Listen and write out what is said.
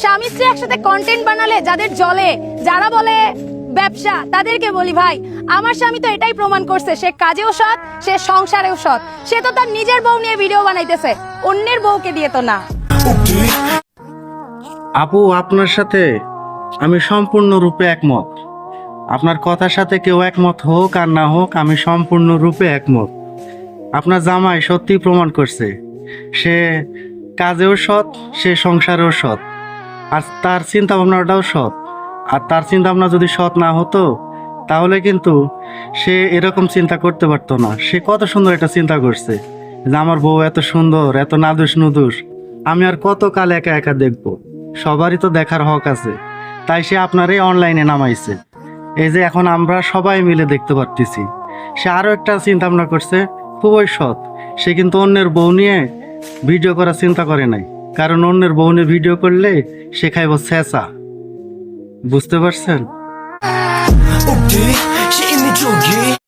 স্বামী স্ত্রী একসাথে কন্টেন্ট বানালে যাদের জলে, যারা বলে ব্যবসা, তাদেরকে বলি ভাই, আমার স্বামী তো এটাই প্রমাণ করছে, সে কাজেও সৎ সে সংসারেও সৎ সে তো তার নিজের বউ নিয়ে ভিডিও বানাইতেছে, অন্যের বউকে দিয়ে তো না। আপু, আপনার সাথে আমি সম্পূর্ণরূপে একমত। আপনার কথার সাথে কেউ একমত হোক আর না হোক, আমি সম্পূর্ণরূপে একমত। আপনার জামাই সত্যি প্রমাণ করছে, সে কাজেও সৎ সে সংসারেও সৎ আর তার চিন্তা ভাবনাটাও সৎ। আর তার চিন্তা ভাবনা যদি সৎ না হতো, তাহলে কিন্তু সে এরকম চিন্তা করতে পারতো না। সে কত সুন্দর একটা চিন্তা করছে যে আমার বউ এত সুন্দর, এত নাদুস নুদুস। আমি আর কত কাল একা একা দেখব। সবারই তো দেখার হক আছে। তাই সে আপনারই অনলাইনে নামাইছে। এই যে এখন আমরা সবাই মিলে দেখতে পারতেছি। সে আরও একটা চিন্তা ভাবনা করছে, খুবই সৎ। সে কিন্তু অন্যের বউ নিয়ে ভিডিও করার চিন্তা করে নাই। কারণ অন্যের বহনে ভিডিও করলে সে খাইব স্যাঁচা বুঝতে পারছেন?